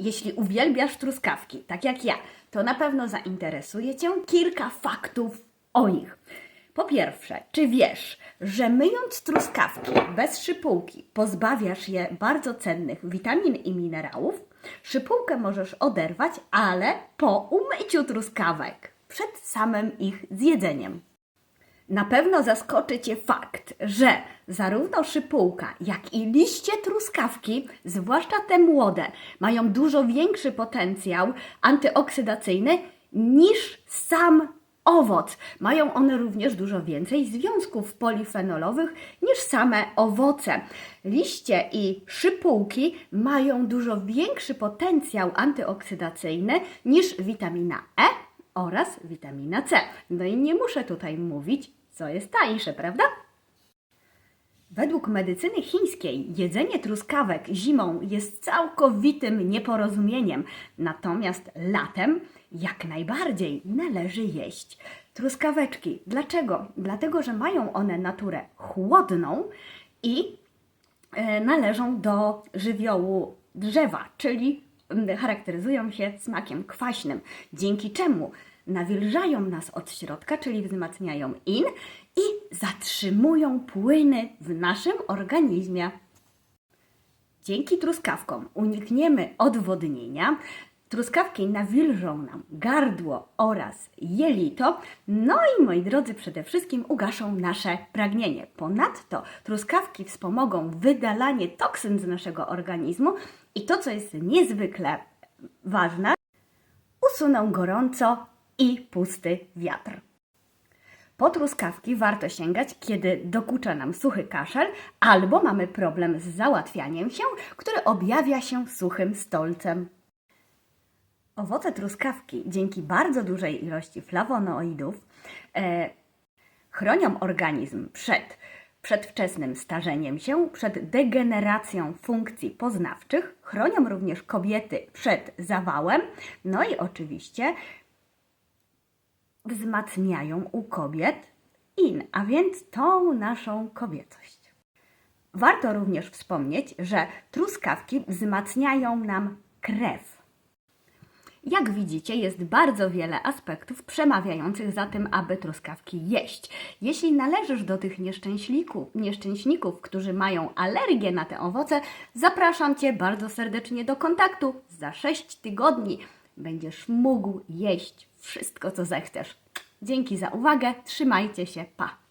Jeśli uwielbiasz truskawki, tak jak ja, to na pewno zainteresuje Cię kilka faktów o nich. Po pierwsze, czy wiesz, że myjąc truskawki bez szypułki pozbawiasz je bardzo cennych witamin i minerałów? Szypułkę możesz oderwać, ale po umyciu truskawek, przed samym ich zjedzeniem. Na pewno zaskoczy Cię fakt, że zarówno szypułka, jak i liście truskawki, zwłaszcza te młode, mają dużo większy potencjał antyoksydacyjny niż sam owoc. Mają one również dużo więcej związków polifenolowych niż same owoce. Liście i szypułki mają dużo większy potencjał antyoksydacyjny niż witamina E oraz witamina C. No i nie muszę tutaj mówić, co jest tańsze, prawda? Według medycyny chińskiej jedzenie truskawek zimą jest całkowitym nieporozumieniem, natomiast latem jak najbardziej należy jeść truskaweczki. Dlaczego? Dlatego, że mają one naturę chłodną i e, należą do żywiołu drzewa, czyli charakteryzują się smakiem kwaśnym, dzięki czemu nawilżają nas od środka, czyli wzmacniają in i zatrzymują płyny w naszym organizmie. Dzięki truskawkom unikniemy odwodnienia. Truskawki nawilżą nam gardło oraz jelito. No i moi drodzy, przede wszystkim ugaszą nasze pragnienie. Ponadto truskawki wspomogą wydalanie toksyn z naszego organizmu i to, co jest niezwykle ważne, usuną gorąco i pusty wiatr. Po truskawki warto sięgać, kiedy dokucza nam suchy kaszel albo mamy problem z załatwianiem się, który objawia się suchym stolcem. Owoce truskawki dzięki bardzo dużej ilości flawonoidów e, chronią organizm przed przedwczesnym starzeniem się, przed degeneracją funkcji poznawczych, chronią również kobiety przed zawałem, no i oczywiście wzmacniają u kobiet in, a więc tą naszą kobiecość. Warto również wspomnieć, że truskawki wzmacniają nam krew. Jak widzicie, jest bardzo wiele aspektów przemawiających za tym, aby truskawki jeść. Jeśli należysz do tych nieszczęśników, nieszczęśników, którzy mają alergię na te owoce, zapraszam Cię bardzo serdecznie do kontaktu. Za 6 tygodni będziesz mógł jeść wszystko, co zechcesz. Dzięki za uwagę, trzymajcie się, pa!